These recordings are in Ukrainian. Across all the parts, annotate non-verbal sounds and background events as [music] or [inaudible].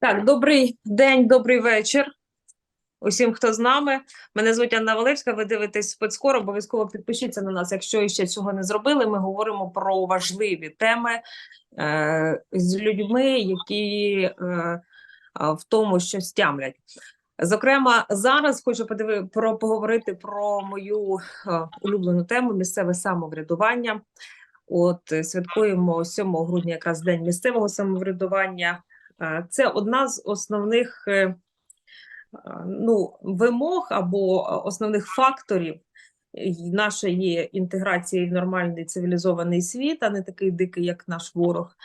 Так, добрий день, добрий вечір. Усім, хто з нами. Мене звуть Анна Валевська. Ви дивитесь спецкор. Обов'язково підпишіться на нас, якщо ще цього не зробили. Ми говоримо про важливі теми е, з людьми, які е, в тому, що стямлять. Зокрема, зараз хочу подиви, про поговорити про мою е, улюблену тему місцеве самоврядування. От е, святкуємо 7 грудня, якраз день місцевого самоврядування. Е, Це одна з основних е, е, ну, вимог або основних факторів нашої інтеграції в нормальний цивілізований світ, а не такий дикий, як наш ворог.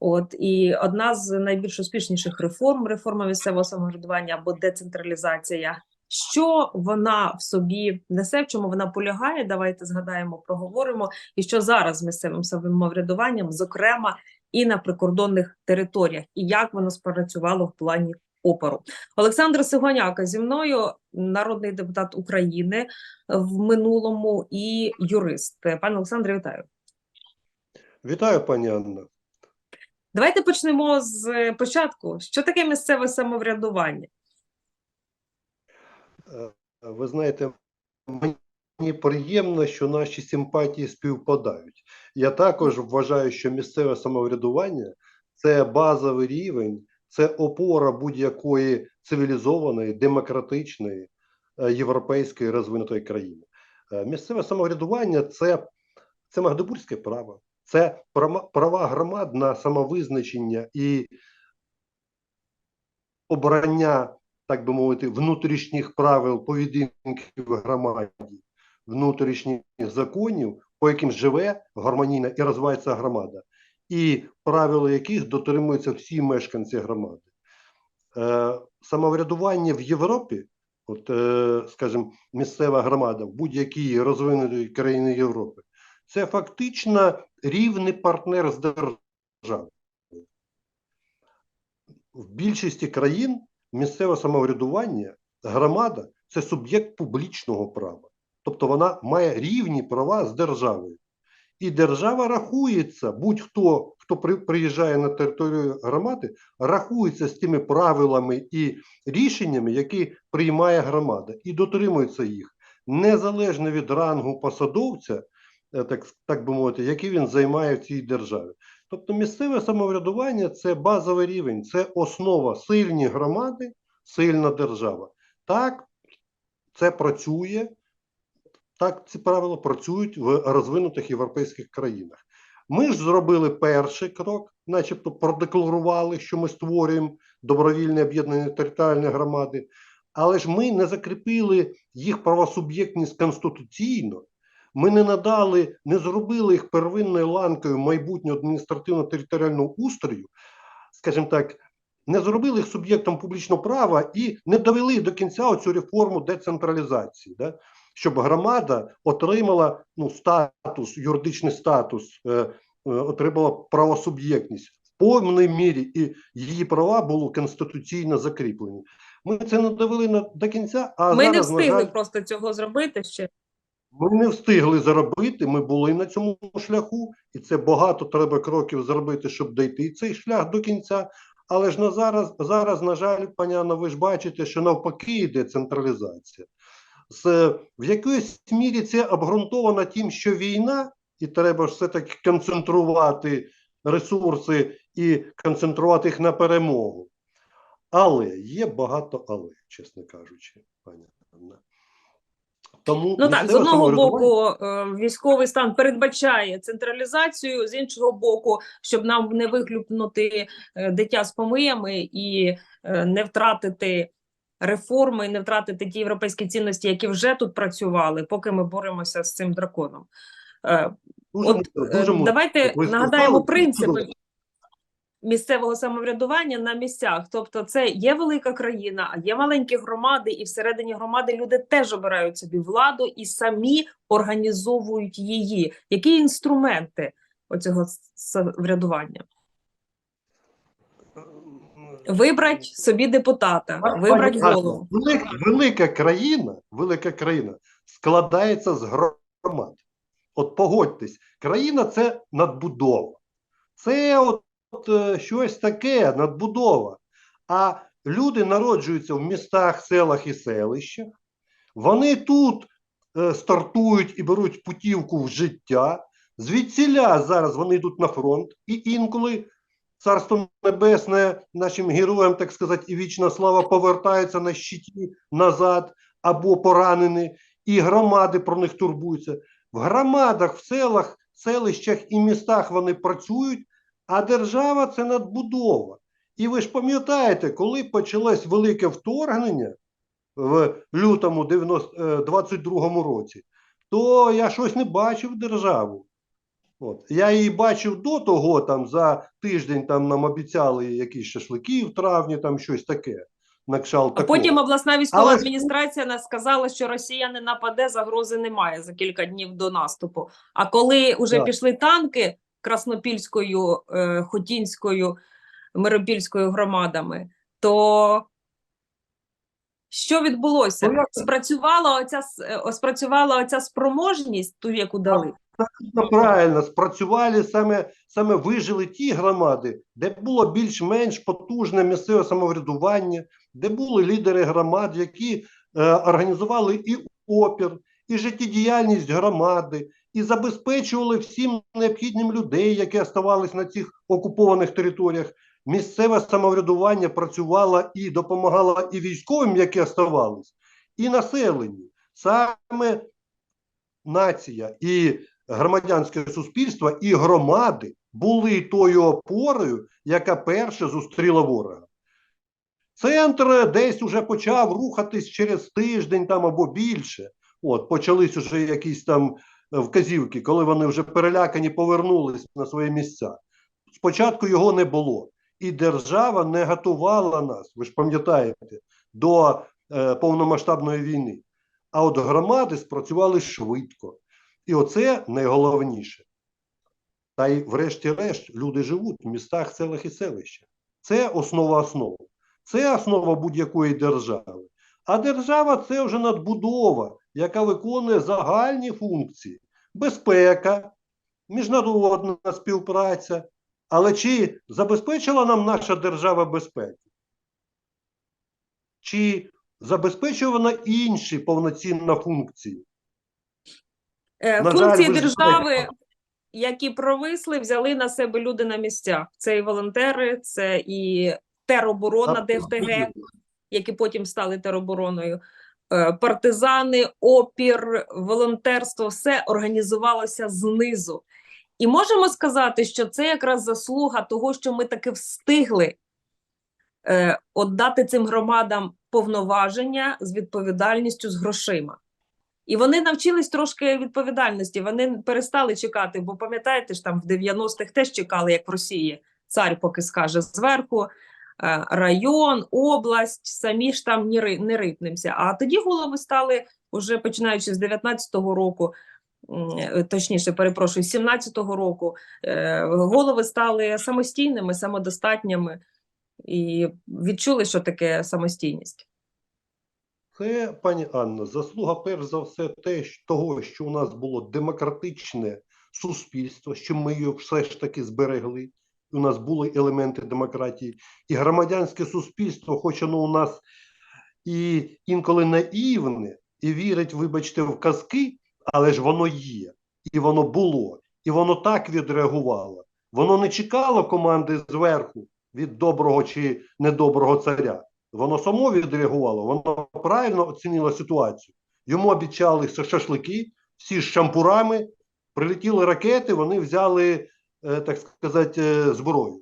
От і одна з найбільш успішніших реформ реформа місцевого самоврядування або децентралізація. Що вона в собі несе, в чому вона полягає? Давайте згадаємо, проговоримо. І що зараз з місцевим самоврядуванням, зокрема, і на прикордонних територіях, і як воно спрацювало в плані опору. Олександр Сигоняка зі мною, народний депутат України в минулому і юрист. Пане Олександре, вітаю. Вітаю, пані Анна. Давайте почнемо з початку. Що таке місцеве самоврядування? Е, Ви знаєте, мені приємно, що наші симпатії співпадають. Я також вважаю, що місцеве самоврядування це базовий рівень, це опора будь-якої цивілізованої, демократичної, е, європейської розвинутої країни. Е, Місцеве самоврядування це, це магдебурзьке право, це права громад на самовизначення і обрання так би мовити, внутрішніх правил поведінки в громаді, внутрішніх законів, по яким живе гармонійна і розвивається громада, і правила яких дотримуються всі мешканці громади. Е, самоврядування в Європі, от, е, скажімо, місцева громада в будь-якій розвинутій країні Європи, це фактично рівний партнер з державою. В більшості країн місцеве самоврядування, громада це суб'єкт публічного права. Тобто вона має рівні права з державою. І держава рахується, будь-хто, хто приїжджає на територію громади, рахується з тими правилами і рішеннями, які приймає громада, і дотримується їх, незалежно від рангу посадовця, е, так, так би мовити, який він займає в цій державі. Тобто місцеве самоврядування це базовий рівень, це основа сильні громади, сильна держава. Так, це працює, так ці правила працюють в розвинутих європейських країнах. Ми ж зробили перший крок, начебто продекларували, що ми створюємо добровільне об'єднання територіальної громади, але ж ми не закріпили їх правосуб'єктність конституційно. Ми не надали, не зробили їх первинною ланкою майбутнього адміністративно-територіального устрою, скажімо так, не зробили їх суб'єктом публічного права і не довели до кінця цю реформу децентралізації, да? Щоб громада отримала ну, статус, юридичний статус, е, е, отримала правосуб'єктність в повній мірі, і її права були конституційно закріплені. Ми це не довели на, до кінця, а Ми не зараз, на встигли жаль, просто цього зробити ще. ми не встигли заробити, ми були на цьому шляху, і це багато треба кроків зробити, щоб дійти цей шлях до кінця. Але ж на зараз, зараз, на жаль, пані Анна, ви ж бачите, що навпаки йде централізація. З, в якоїсь мірі це обґрунтовано тим, що війна, і треба ж все-таки концентрувати ресурси і концентрувати їх на перемогу. Але є багато але, чесно кажучи, пані Анна. Тому Ну так, з одного боку, е, військовий стан передбачає централізацію, з іншого боку, щоб нам не вихлюпнути е, дитя з помиями і е, не втратити реформи, не втратити ті європейські цінності, які вже тут працювали, поки ми боремося з цим драконом. Е, От мудро, е, давайте От нагадаємо принципи місцевого самоврядування на місцях. Тобто, це є велика країна, а є маленькі громади, і всередині громади люди теж обирають собі владу і самі організовують її. Які інструменти оцього самоврядування? Вибрать собі депутата, Пані вибрать голову. Велика, велика країна, велика країна складається з громад. От погодьтесь, країна це надбудова. Це от, от е, щось таке, надбудова. А люди народжуються в містах, селах і селищах. Вони тут е, стартують і беруть путівку в життя. Звідсіля зараз вони йдуть на фронт, і інколи царство небесне нашим героям, так сказати, і вічна слава повертаються на щиті назад або поранені, і громади про них турбуються. В громадах, в селах, селищах і містах вони працюють, а держава це надбудова. І ви ж пам'ятаєте, коли почалось велике вторгнення в лютому 90, е, 22-му році, то я щось не бачив державу. От. Я її бачив до того, там за тиждень там нам обіцяли якісь шашлики в травні, там щось таке. На кшалт А потім обласна військова Але адміністрація нас сказала, що Росія не нападе, загрози немає за кілька днів до наступу. А коли вже Так. пішли танки Краснопільською, е, Хотінською, Миропільською громадами, то що відбулося? Ну, Спрацювала оця е, спрацювала оця спроможність, ту, яку дали. Ну, правильно, спрацювали саме, саме вижили ті громади, де було більш-менш потужне місцеве самоврядування, де були лідери громад, які е, організували і опір, і життєдіяльність громади, і забезпечували всім необхідним людей, які оставались на цих окупованих територіях. Місцеве самоврядування працювало і допомагало і військовим, які оставались, і населенню. Саме нація і громадянське суспільство і громади були тою опорою, яка перше зустріла ворога. Центр десь уже почав рухатись через тиждень там або більше. От, почались уже якісь там вказівки, коли вони вже перелякані повернулись на свої місця. Спочатку його не було. І держава не готувала нас, ви ж пам'ятаєте, до е, повномасштабної війни. А от громади спрацювали швидко. І оце найголовніше. Та й врешті-решт люди живуть в містах, селах і селищах. Це основа основ. Це основа будь-якої держави. А держава це вже надбудова, яка виконує загальні функції: безпека, міжнародна співпраця. Але чи забезпечила нам наша держава безпеку? Чи забезпечує вона інші повноцінні функції? Е, жаль, Функції ви держави, які провисли, взяли на себе люди на місцях. Це і волонтери, це і тероборона ДФТГ, які потім стали теробороною. е, Партизани, опір, волонтерство все організувалося знизу. І можемо сказати, що це якраз заслуга того, що ми таки встигли е, отдати цим громадам повноваження з відповідальністю з грошима. І вони навчились трошки відповідальності. Вони перестали чекати, бо пам'ятаєте ж там в 90-х теж чекали, як в Росії. Цар поки скаже зверху, е, район, область, самі ж там не, ри- не рипнемося. А тоді голови стали, уже починаючи з 19-го року, е, точніше, перепрошую, з 17-го року, е, голови стали самостійними, самодостатніми і відчули, що таке самостійність. Це, пані Анна, заслуга перш за все те, того, що у нас було демократичне суспільство, що ми його все ж таки зберегли. У нас були елементи демократії, і громадянське суспільство, хоч воно у нас і інколи наївне, і вірить, вибачте, в казки, але ж воно є, і воно було, і воно так відреагувало. Воно не чекало команди зверху від доброго чи недоброго царя. Воно само відреагувало, воно правильно оцінило ситуацію. Йому обіцяли шашлики, всі з шампурами, прилетіли ракети, вони взяли, е, так сказати, е, зброю.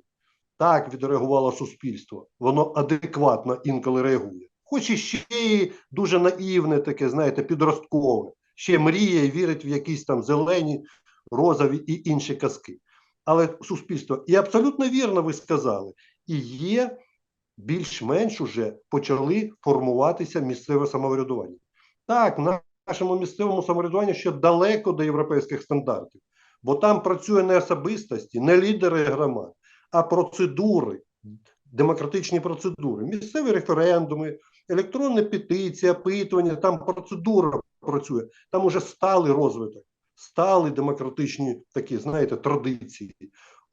Так відреагувало суспільство. Воно адекватно інколи реагує. Хоч і ще й дуже наївне, таке, знаєте, підросткове, ще мріє і вірить в якісь там зелені, розові і інші казки. Але суспільство, і абсолютно вірно ви сказали, і є більш-менш уже почали формуватися місцеве самоврядування. Так, в нашому місцевому самоврядуванні ще далеко до європейських стандартів, бо там працює не особистості, не лідери громад, а процедури, демократичні процедури, місцеві референдуми, електронні петиції, опитування, там процедура працює, там уже сталий розвиток, стали демократичні такі, знаєте, традиції.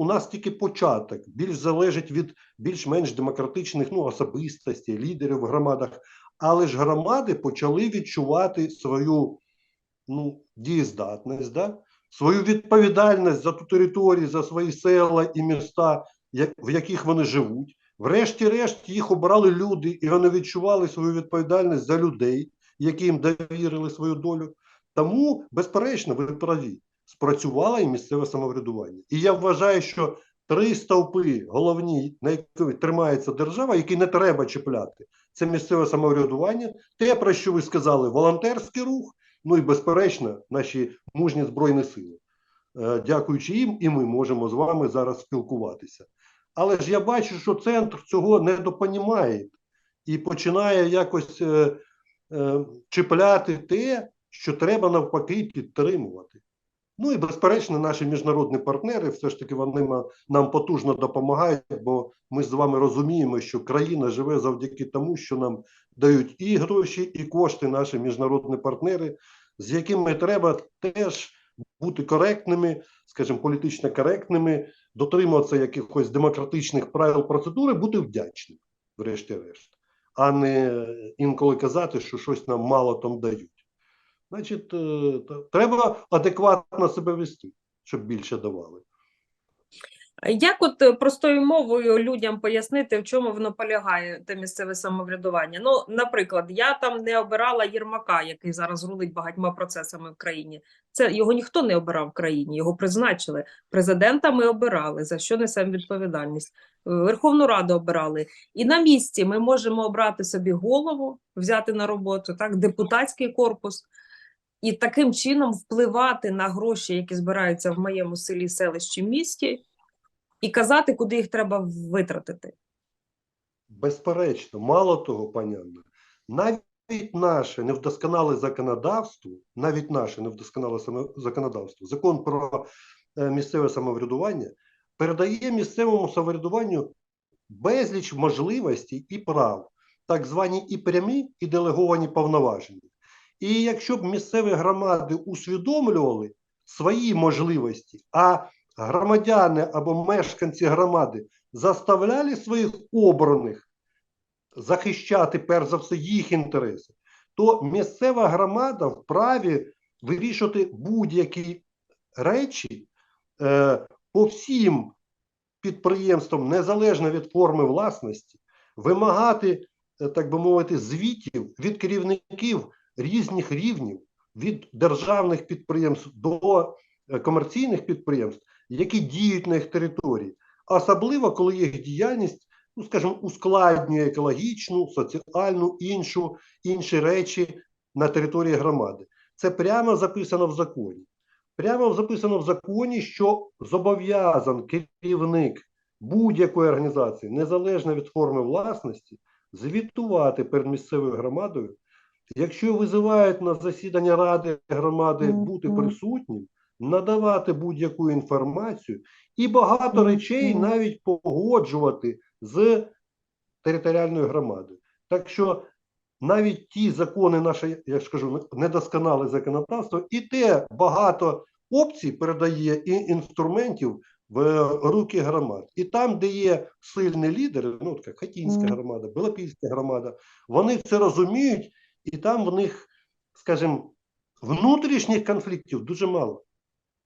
У нас тільки початок, більш залежить від більш-менш демократичних ну, особистостей, лідерів в громадах. Але ж громади почали відчувати свою ну, дієздатність, да? свою відповідальність за ту територію, за свої села і міста, в яких вони живуть. Врешті-решт їх обрали люди, і вони відчували свою відповідальність за людей, які їм довірили свою долю. Тому, безперечно, ви праві, спрацювало і місцеве самоврядування. І я вважаю, що три стовпи головні, на яких тримається держава, які не треба чіпляти, це місцеве самоврядування, те, про що ви сказали, волонтерський рух, ну і безперечно, наші мужні збройні сили. Е, Дякуючи їм, і ми можемо з вами зараз спілкуватися. Але ж я бачу, що центр цього не допонімає і починає якось е, е, чіпляти те, що треба навпаки підтримувати. Ну і безперечно, наші міжнародні партнери все ж таки вони нам потужно допомагають, бо ми з вами розуміємо, що країна живе завдяки тому, що нам дають і гроші, і кошти наші міжнародні партнери, з якими треба теж бути коректними, скажімо, політично коректними, дотримуватися якихось демократичних правил процедури, бути вдячним, врешті-решт, а не інколи казати, що щось нам мало там дають. Значить, е, треба адекватно себе вести, щоб більше давали. Як от е, простою мовою людям пояснити, в чому воно полягає, те місцеве самоврядування? Ну, наприклад, я там не обирала Єрмака, який зараз рулить багатьма процесами в країні. Це його ніхто не обирав в країні, його призначили. Президента ми обирали, за що несемо відповідальність. Е, Верховну Раду обирали. І на місці ми можемо обрати собі голову, взяти на роботу, так, депутатський корпус. І таким чином впливати на гроші, які збираються в моєму селі, селищі, місті, і казати, куди їх треба витратити. Безперечно, мало того, пані Анна, навіть наше невдосконале законодавство, навіть наше невдосконале законодавство, закон про е, місцеве самоврядування, передає місцевому самоврядуванню безліч можливостей і прав, так звані і прямі, і делеговані повноваження. І якщо б місцеві громади усвідомлювали свої можливості, а громадяни або мешканці громади заставляли своїх обраних захищати перш за все їх інтереси, то місцева громада вправі вирішувати будь-які речі е, по всім підприємствам, незалежно від форми власності, вимагати, е, так би мовити, звітів від керівників різних рівнів, від державних підприємств до е, комерційних підприємств, які діють на їх території, особливо коли їх діяльність, ну скажімо, ускладнює екологічну, соціальну, іншу, інші речі на території громади. Це прямо записано в законі. Прямо записано в законі, що зобов'язан керівник будь-якої організації, незалежно від форми власності, звітувати перед місцевою громадою. Якщо визивають на засідання ради громади бути присутнім, надавати будь-яку інформацію і багато речей навіть погоджувати з територіальною громадою. Так що навіть ті закони, наше, я ж кажу, недосконале законодавство, і те багато опцій передає і інструментів в руки громад. І там, де є сильні лідери, ну така Хатінська громада, Белопільська громада, вони це розуміють, і там в них, скажімо, внутрішніх конфліктів дуже мало,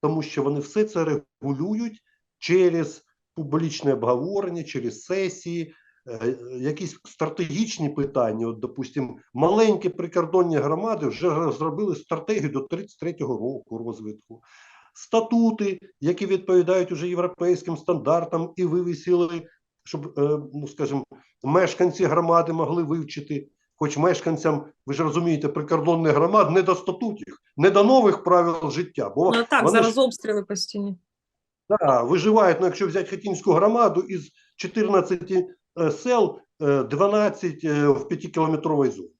тому що вони все це регулюють через публічне обговорення, через сесії, е, якісь стратегічні питання. От, допустимо, маленькі прикордонні громади вже розробили стратегію до 33-го року розвитку. Статути, які відповідають уже європейським стандартам, і вивісили, щоб, е, ну скажімо, мешканці громади могли вивчити. Хоч мешканцям, ви ж розумієте, прикордонних громад не до статутів, не до нових правил життя. Бо Ну так, вони зараз ж обстріли постійні. Да, виживають, ну, якщо взяти Хатінську громаду, із 14 е, сел е, 12 е, в 5-кілометровій зоні.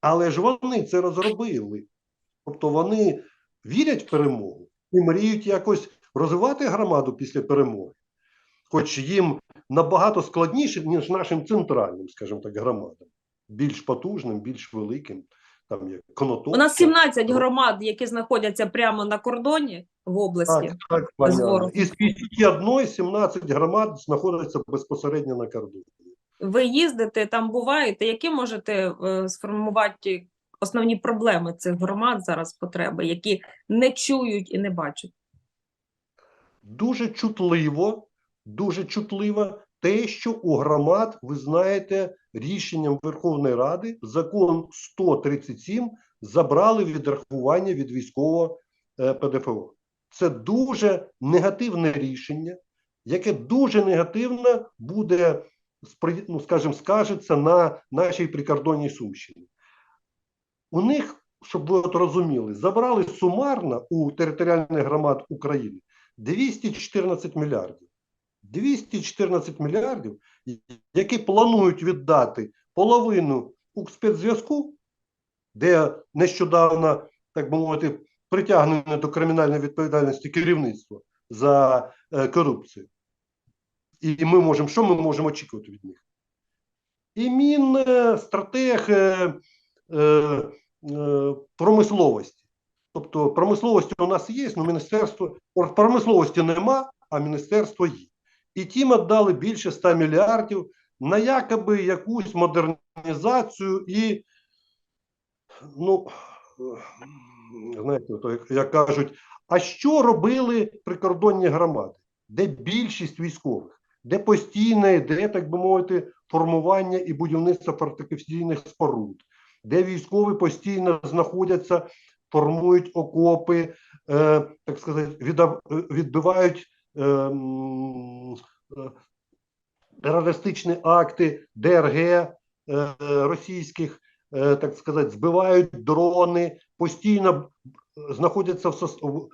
Але ж вони це розробили. Тобто вони вірять в перемогу і мріють якось розвивати громаду після перемоги. Хоч їм набагато складніше, ніж нашим центральним, скажімо так, громадам. Більш потужним, більш великим. там є Конотоп. У нас 17 громад, які знаходяться прямо на кордоні в області. Так, так. Із 51 17 громад знаходяться безпосередньо на кордоні. Ви їздите, там буваєте. Які можете е, сформувати основні проблеми цих громад зараз потреби, які не чують і не бачать? Дуже чутливо, дуже чутливо те, що у громад, ви знаєте, рішенням Верховної Ради закон 137 забрали відрахування від військового е, ПДФО. Це дуже негативне рішення, яке дуже негативно буде, ну, скажімо, скажеться на нашій прикордонній Сумщині. У них, щоб ви от розуміли, забрали сумарно у територіальних громад України 214 мільярдів. 214 мільярдів, які планують віддати половину у спецзв'язку, де нещодавно, так би мовити, притягнене до кримінальної відповідальності керівництво за е, корупцію. І ми можемо, що ми можемо очікувати від них? І Мінстратег е, е, е, промисловості. Тобто промисловості у нас є, але міністерство промисловості нема, а міністерство є. І тим віддали більше 100 мільярдів на якоби якусь модернізацію і, ну, е, знаєте, то, як, кажуть, а що робили прикордонні громади? Де більшість військових, де постійне йде, так би мовити, формування і будівництво фортифікаційних споруд, де військові постійно знаходяться, формують окопи, е, так сказати, відбивають терористичні акти ДРГ е, російських, е, так сказати, збивають дрони, постійно знаходяться в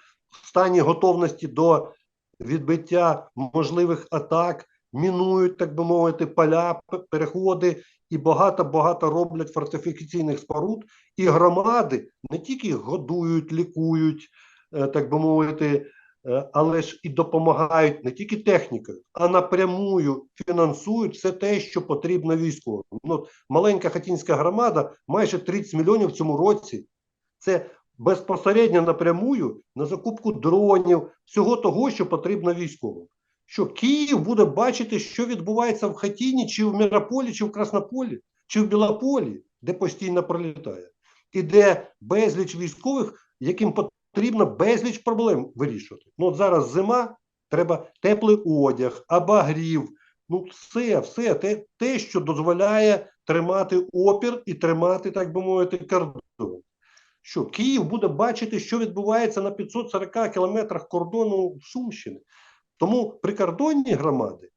стані готовності до відбиття можливих атак, мінують, так би мовити, поля, переходи і багато-багато роблять фортифікаційних споруд. І громади не тільки годують, лікують, е, так би мовити, е, але ж і допомагають не тільки технікою, а напрямую фінансують все те, що потрібно військовим. Ну, маленька хатінська громада, майже 30 мільйонів в цьому році. Це безпосередньо напрямую на закупку дронів, всього того, що потрібно військовим. Що Київ буде бачити, що відбувається в Хатіні, чи в Мірополі, чи в Краснополі, чи в Білополі, де постійно пролітає, і де безліч військових, яким потрібно безліч проблем вирішувати. Ну от зараз зима, треба теплий одяг, обогрів. Ну, все, все те, те, що дозволяє тримати опір і тримати, так би мовити, кордон. Що Київ буде бачити, що відбувається на 540 кілометрах кордону Сумщини. Тому прикордонні громади,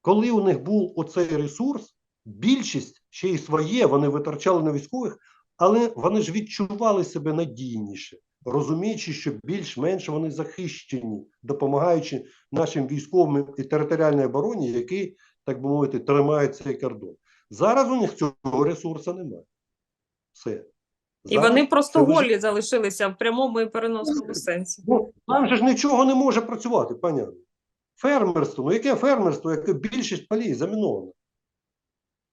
коли у них був оцей ресурс, більшість ще й своє, вони витрачали на військових, але вони ж відчували себе надійніше, розуміючи, що більш-менш вони захищені, допомагаючи нашим військовим і територіальній обороні, які, так би мовити, тримають цей кордон. Зараз у них цього ресурсу немає. Все. І Зараз вони просто голі залишилися в прямому і переносному сенсі. Ну, там же ж нічого не може працювати, понятно. Фермерство, ну яке фермерство, яке більшість полей заміновано.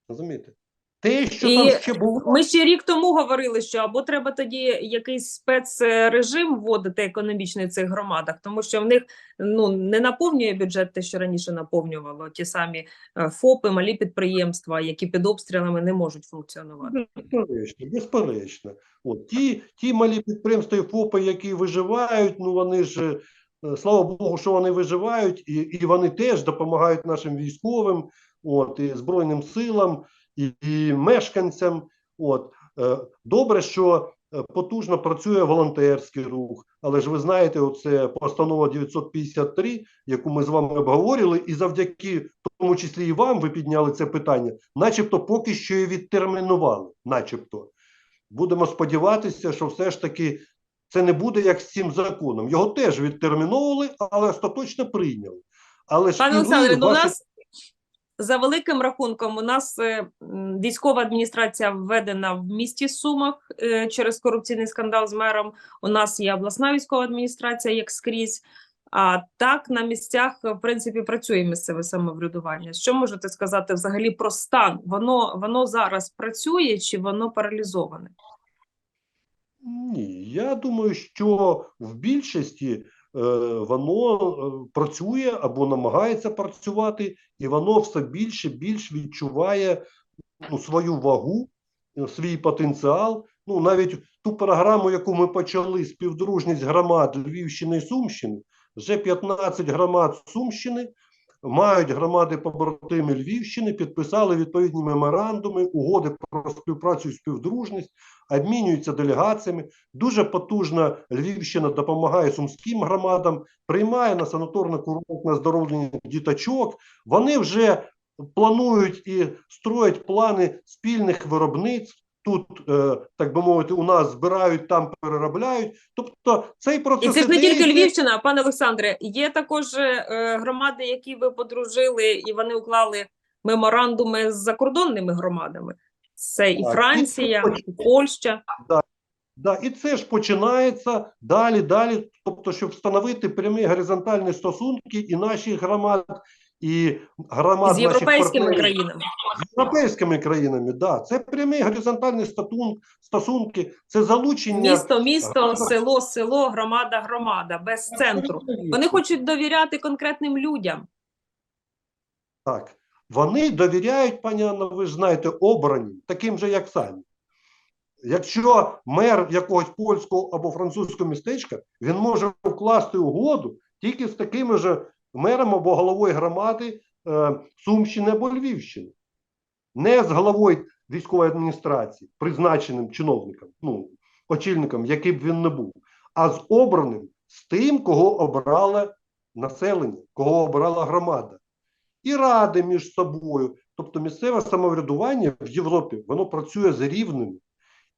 Розумієте? Те, що І там ще було. Ми ще рік тому говорили, що або треба тоді якийсь спецрежим вводити економічний в цих громадах, тому що в них ну не наповнює бюджет те, що раніше наповнювало ті самі е, ФОПи, малі підприємства, які під обстрілами не можуть функціонувати. Безперечно, безперечно. От, ті, ті малі підприємства і ФОПи, які виживають, ну вони ж, е, слава Богу, що вони виживають, і, і вони теж допомагають нашим військовим, от, і Збройним силам, і, і мешканцям. От. Е, Добре, що е, потужно працює волонтерський рух, але ж ви знаєте, оце постанова 953, яку ми з вами обговорили, і завдяки в тому числі і вам ви підняли це питання, начебто поки що і відтермінували, начебто. Будемо сподіватися, що все ж таки це не буде як з цим законом. Його теж відтерміновували, але остаточно прийняли. Але Пане Олександре, ну у нас за великим рахунком, у нас е, військова адміністрація введена в місті Сумах е, через корупційний скандал з мером. У нас є обласна військова адміністрація, як скрізь. А так на місцях в принципі працює місцеве самоврядування. Що можете сказати взагалі про стан? Воно воно зараз працює чи воно паралізоване? Ні, я думаю, що в більшості е, воно е, працює або намагається працювати, і воно все більше більш відчуває ну, свою вагу, е, свій потенціал. Ну, навіть ту програму, яку ми почали, співдружність громад Львівщини і Сумщини, вже 15 громад Сумщини мають громади побратими Львівщини, підписали відповідні меморандуми, угоди про співпрацю і співдружність, обмінюються делегаціями. Дуже потужна Львівщина допомагає сумським громадам, приймає на санаторний курорт на здоровлення діточок. Вони вже планують і строять плани спільних виробництв. Тут, е, так би мовити, у нас збирають, там переробляють. Тобто цей І процес це ж не тільки. Львівщина, пане Олександре. Є також е, громади, які ви подружили, і вони уклали меморандуми з закордонними громадами. Це і Так, і Франція, це і Польща. Да, і це ж починається далі, далі. Тобто, щоб встановити прямі горизонтальні стосунки і наших громад, і громад з європейськими партнерів. країнами. з європейськими країнами. Да, це прямі горизонтальні статун, стосунки, це залучення Місто, місто, Громада. село, село, громада, громада, без центру. Вони хочуть довіряти конкретним людям. Так. Вони довіряють, пані Анна, ви ж знаєте, обраним, таким же, як самі. Якщо мер якогось польського або французького містечка, він може вкласти угоду тільки з такими ж мером або головою громади е, Сумщини або Львівщини, не з головою військової адміністрації, призначеним чиновником, ну, очільником, яким б він не був, а з обраним, з тим, кого обрало населення, кого обрала громада і ради між собою. Тобто місцеве самоврядування в Європі воно працює з рівними.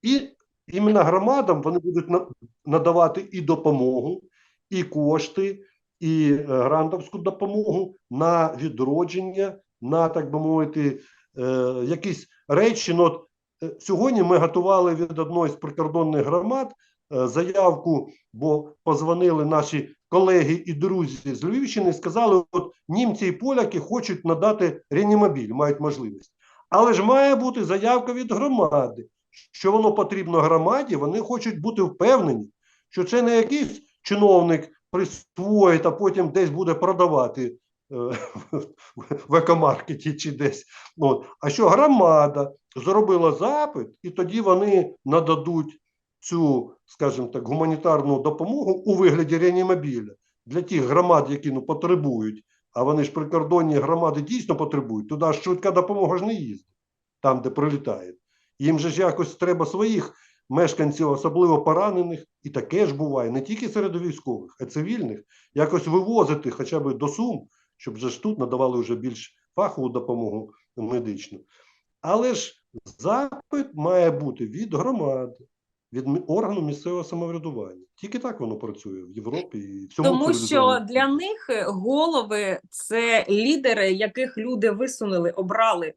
І іменно громадам вони будуть надавати і допомогу, і кошти, і е, грантовську допомогу на відродження, на, так би мовити, е, якісь речі. Ну, от, е, сьогодні ми готували від одної з прикордонних громад заявку, бо позвонили наші колеги і друзі з Львівщини і сказали, от німці і поляки хочуть надати реанімобіль, мають можливість. Але ж має бути заявка від громади, що воно потрібно громаді, вони хочуть бути впевнені, що це не якийсь чиновник присвоїть, а потім десь буде продавати е, в екомаркеті чи десь. От. А що громада зробила запит, і тоді вони нададуть цю, скажімо так, гуманітарну допомогу у вигляді реанімобіля для тих громад, які ну, потребують. А вони ж прикордонні громади дійсно потребують. Туди ж швидка допомога ж не їздить, там, де прилітає. Їм же ж якось треба своїх мешканців, особливо поранених, і таке ж буває, не тільки серед військових, а цивільних, якось вивозити хоча б до Сум, щоб же ж тут надавали вже більш фахову допомогу медичну. Але ж запит має бути від громади, від органу місцевого самоврядування. Тільки так воно працює в Європі і в цьому Тому що для них голови це лідери, яких люди висунули, обрали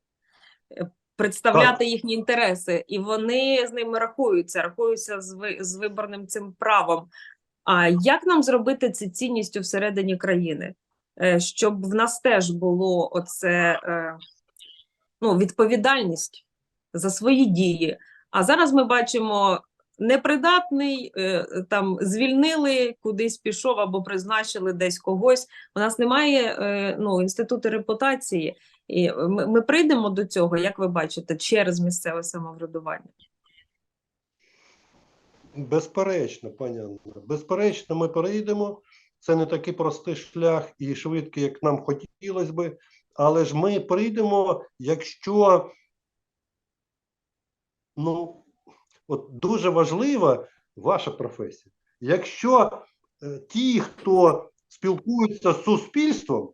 представляти їхні інтереси, і вони з ними рахуються, рахуються з, ви- з виборним цим правом. А як нам зробити це цінністю всередині країни? Е, Щоб в нас теж було оце е, ну, відповідальність за свої дії. А зараз ми бачимо непридатний, е, там звільнили, кудись пішов або призначили десь когось. У нас немає ну, інституту репутації. І ми, ми прийдемо до цього, як ви бачите, через місцеве самоврядування. Безперечно, пані Анна, безперечно, ми перейдемо. Це не такий простий шлях і швидкий, як нам хотілося би. Але ж ми прийдемо, якщо ну, от дуже важлива ваша професія. Якщо е, ті, хто спілкуються з суспільством,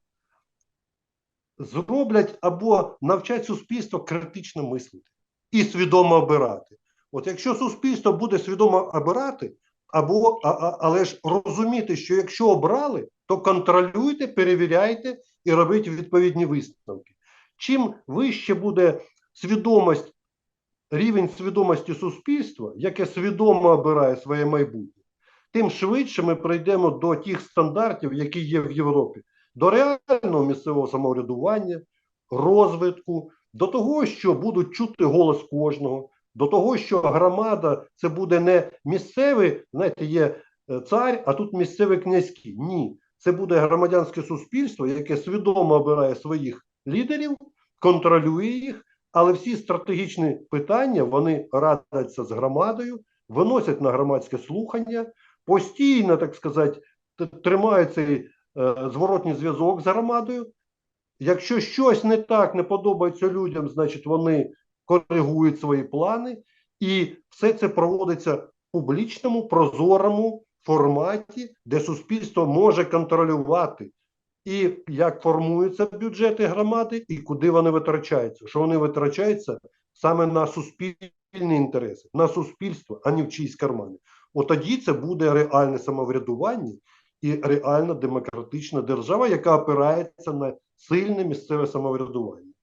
зроблять або навчать суспільство критично мислити і свідомо обирати. От якщо суспільство буде свідомо обирати, або, а, а, але ж розуміти, що якщо обрали, то контролюйте, перевіряйте і робіть відповідні висновки. Чим вище буде свідомість, рівень свідомості суспільства, яке свідомо обирає своє майбутнє, тим швидше ми прийдемо до тих стандартів, які є в Європі, до реального місцевого самоврядування, розвитку, до того, що будуть чути голос кожного, до того, що громада це буде не місцевий, знаєте, є е, цар, а тут місцевий князький. Ні, це буде громадянське суспільство, яке свідомо обирає своїх лідерів, контролює їх, але всі стратегічні питання вони радяться з громадою, виносять на громадське слухання, постійно, так сказати, тримають цей зворотній зв'язок з громадою. Якщо щось не так не подобається людям, значить вони коригують свої плани, і все це проводиться в публічному, прозорому форматі, де суспільство може контролювати і як формуються бюджети громади, і куди вони витрачаються. Що вони витрачаються саме на суспільні інтереси, на суспільство, а не в чиїсь кармани. От тоді це буде реальне самоврядування і реальна демократична держава, яка опирається на сильне місцеве самоврядування.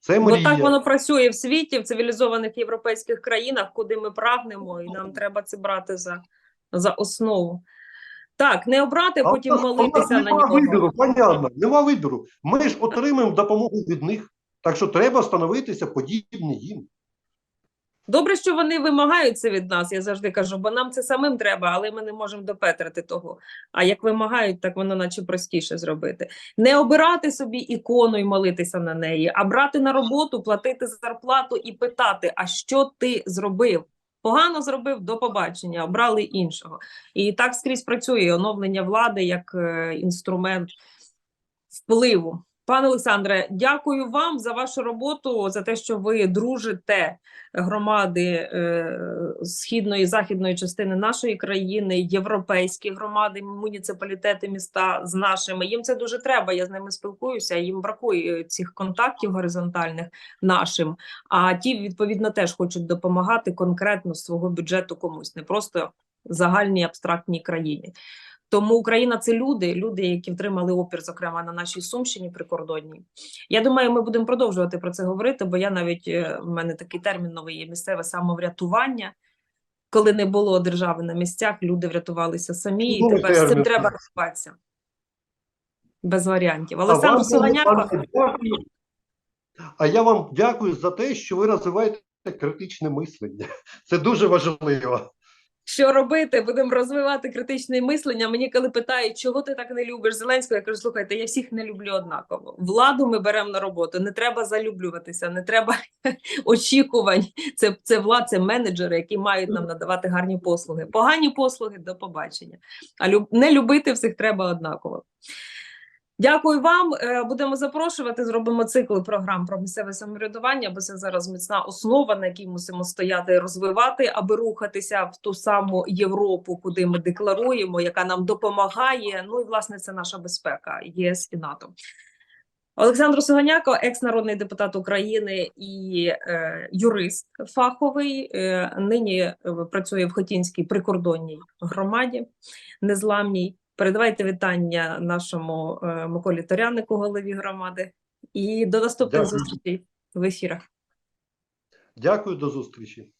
Це Бо мрія. так воно працює в світі, в цивілізованих європейських країнах, куди ми прагнемо, і нам треба це брати за, за основу. Так, не обрати, А потім нас- молитися на нема нього. вибору, понятно, нема вибору. Ми ж отримаємо допомогу від них. Так що треба становитися подібні їм. Добре, що вони вимагають це від нас, я завжди кажу, бо нам це самим треба, але ми не можемо допетрити того. А як вимагають, так воно наче простіше зробити. Не обирати собі ікону і молитися на неї, а брати на роботу, платити зарплату і питати, а що ти зробив? Погано зробив до побачення, обрали іншого. І так скрізь працює оновлення влади як е, інструмент впливу. Пане Олександре, дякую вам за вашу роботу, за те, що ви дружите громади е, східної і західної частини нашої країни, європейські громади, муніципалітети, міста з нашими. Їм це дуже треба. Я з ними спілкуюся. Їм бракує цих контактів горизонтальних нашим. А ті відповідно теж хочуть допомагати конкретно з свого бюджету комусь, не просто загальній абстрактній країні. Тому Україна це люди, люди, які втримали опір, зокрема на нашій Сумщині прикордонній. Я думаю, ми будемо продовжувати про це говорити, бо я навіть е, в мене такий термін новий є місцеве самоврятування. Коли не було держави на місцях, люди врятувалися самі, і тепер з цим треба розбиратися. Без варіантів. Олександр Солоняко. А я вам дякую за те, що ви розвиваєте критичне мислення. Це дуже важливо. Що робити? Будемо розвивати критичне мислення. Мені коли питають, чого ти так не любиш Зеленського, я кажу, слухайте, я всіх не люблю однаково. Владу ми беремо на роботу. Не треба залюблюватися, не треба [laughs] очікувань. Це, це влад, це менеджери, які мають нам надавати гарні послуги. Погані послуги до побачення. А люб... не любити всіх треба однаково. Дякую вам. Е, Будемо запрошувати. Зробимо цикл програм про місцеве самоврядування, бо це зараз міцна основа, на якій мусимо стояти розвивати, аби рухатися в ту саму Європу, куди ми декларуємо, яка нам допомагає. Ну і власне це наша безпека, ЄС і НАТО. Олександр Суганяко, екс-народний депутат України і е, юрист фаховий, е, нині е, працює в Хотінській прикордонній громаді незламній. Передавайте вітання нашому е, Миколі Торянику, голові громади, і до наступних Дякую. зустрічей в ефірах. Дякую, до зустрічі.